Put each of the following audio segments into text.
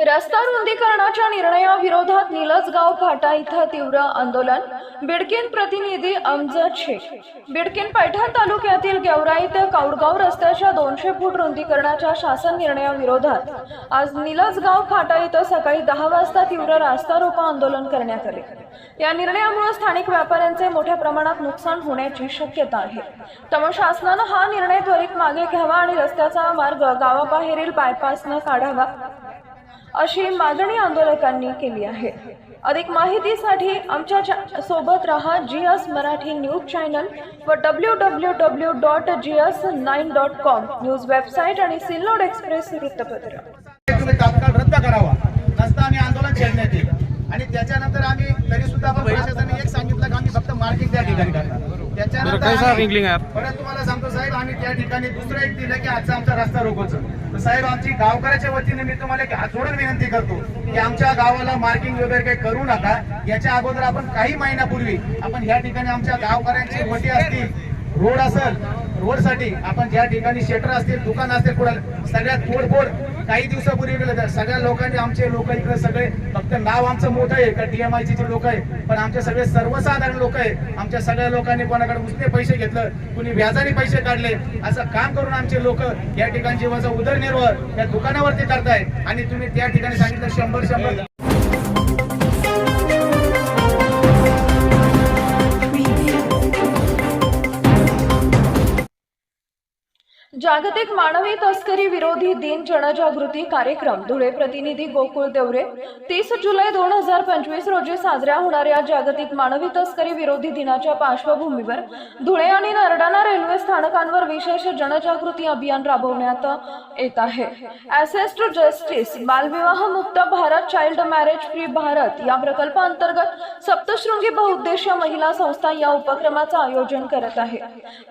रस्ता रुंदीकरणाच्या निर्णयाविरोधात निलजगाव फाटा इथं तीव्र आंदोलन. बिडकीन प्रतिनिधी अमजद शेख. बिडकीन पैठण तालुक्यातील गेवराई ते कौडगाव रस्त्याच्या दोनशे फूट रुंदीकरणाच्या शासन निर्णयाविरोधात आज निलजगाव फाटा इथं सकाळी दहा वाजता तीव्र रास्ता रोको आंदोलन करण्यात आले. या निर्णयामुळे स्थानिक व्यापाऱ्यांचे मोठ्या प्रमाणात नुकसान होण्याची शक्यता आहे. त्यामुळे शासनानं हा निर्णय त्वरित मागे घ्यावा आणि रस्त्याचा मार्ग गावाबाहेरील बायपासनं काढावा. अशी मागणी आंदोलकांनी केली आहे. अधिक माहितीसाठी आमच्यासोबत रहा G S Marathi news channel व W W W dot G S nine dot com news website आणि सिल्लोड एक्सप्रेस वृत्तपत्र. तुम्ही तात्काळ रद्द करावा. नसता आम्ही आंदोलन छेडण्यात येईल. आणि त्याच्यानंतर आम्ही तरी सुद्धा आपण प्रशासनाने एक सांगितलं की आम्ही फक्त मार्किंग त्या ठिकाणी करणार. बरं, काय आम्ही- लिंकलिंग आहे? परत तुम्हाला सांगतो साहेब आम्ही त्या ठिकाणी दुसरं एक दिलं की आजचा आमचा रस्ता रोकोचं. तर साहेब आमची गावकऱ्याच्या वतीने मी तुम्हाला एक हात जोडून विनंती करतो की आमच्या गावाला मार्किंग वगैरे काही करू नका. याच्या अगोदर आपण काही महिन्यापूर्वी आपण ह्या ठिकाणी आमच्या गावकऱ्यांची वटी असतील रोड असेल रोडसाठी आपण ज्या ठिकाणी शेटर असतील दुकान असतील कुणाला सगळ्यात तोडफोड काही दिवसापूर्वी केलं तर सगळ्या लोकांनी आमचे लोक इकडे सगळे फक्त नाव आमचं मोठं आहे का डीएमआयचे जे लोक आहे पण आमचे सगळे सर्वसाधारण लोक आहे. आमच्या सगळ्या लोकांनी कोणाकडे उसने पैसे घेतलं कुणी व्याजाने पैसे काढले असं काम करून आमचे लोक या ठिकाणी जीवाचा उदरनिर्वाह या दुकानावरती करताय आणि तुम्ही त्या ठिकाणी सांगितलं शंभर शंभर जागतिक मानवी तस्करी विरोधी दिन जनजागृती कार्यक्रम. धुळे प्रतिनिधी गोकुळ देवरे. तीस जुलै दोन हजार पंचवीस रोजी साजऱ्या होणाऱ्या जागतिक मानवी तस्करी विरोधी दिनाच्या पार्श्वभूमीवर धुळे आणि नरडाणा रेल्वे स्थानकांवर विशेष जनजागृती अभियान राबवण्यात येत आहे. ऍसेस टू जस्टिस बालविवाह मुक्त Bharat child marriage free Bharat या प्रकल्पाअंतर्गत सप्तशृंगी बहुउद्देशीय महिला संस्था या उपक्रमाचं आयोजन करत आहे.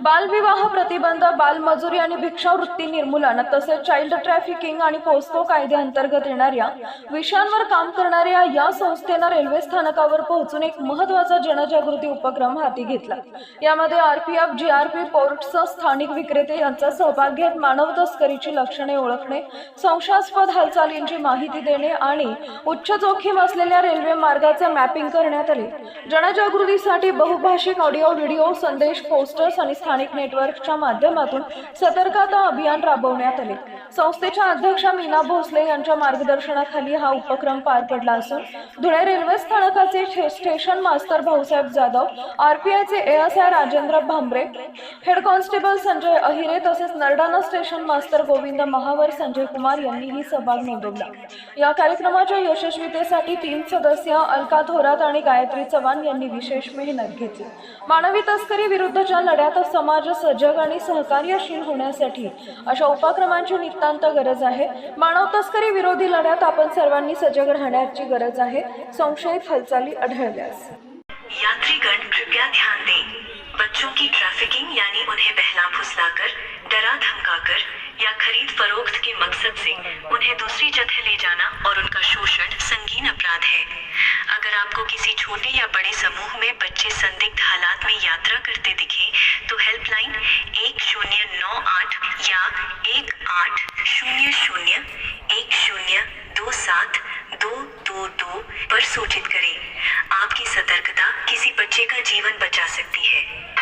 बालविवाह प्रतिबंध बालमजुरी आणि भिक्षावृत्ती निर्मूलन तसेच चाइल्ड ट्रॅफिकिंग आणि पोस्को कायद्याअंतर्गत येणाऱ्या विषयांवर काम करणाऱ्या या संस्थेनं रेल्वे स्थानकावर पोहोचून एक महत्त्वाचा जनजागृती उपक्रम हाती घेतला. यामध्ये आरपीएफ जीआरपी पोर्टसह स्थानिक विक्रेते यांचा सहभाग घेत मानव तस्करीची लक्षणे ओळखणे संशयास्पद हालचालींची माहिती देणे आणि उच्च जोखीम असलेल्या रेल्वे मार्गाचे मॅपिंग करण्यात आले. जनजागृतीसाठी बहुभाषिक ऑडिओ व्हिडिओ संदेश पोस्टर्स आणि स्थानिक नेटवर्कच्या माध्यमातून सतर्कता अभियान राबवण्यात आले. संस्थेच्या अध्यक्षा मीना भोसले यांच्या मार्गदर्शनाखाली हा उपक्रम पार पडला असून धुळे रेल्वे स्थानकाचे station master Bhausaheb Jadhav आरपीआयचे ASI Rajendra Bhambare head constable Sanjay Ahire तसेच नरडाना स्टेशन मास्तर गोविंद महावर संजय कुमार यांनी ही सहभाग नोंदवला. या कार्यक्रमाच्या यशस्वीतेसाठी तीन सदस्य अलका थोरात आणि गायत्री चव्हाण यांनी विशेष मेहनत घेतली. मानवी तस्करी विरुद्धच्या लढ्यात समाज सजग आणि सहकार्यशील होण्यासाठी अशा उपक्रमांची नितांत गरज आहे. मानव तस्करी विरोधी लढ्यात आपण सर्वांनी सजग राहण्याची गरज आहे. संशयित हालचाली आढळल्यास. यात्रीगण कृपया ध्यान दें. बच्चों की ट्रैफिकिंग यानी उन्हें बहला फुसलाकर, डरा धमकाकर, या खरीद फरोख्त के मकसद से उन्हें दूसरी जगह ले जाना और उनका शोषण संगीन अपराध है। अगर आपको किसी छोटे या बड़े समूह में बच्चे संदिग्ध हालात में यात्रा करते पर सूचित करें। आपकी सतर्कता किसी बच्चे का जीवन बचा सकती है।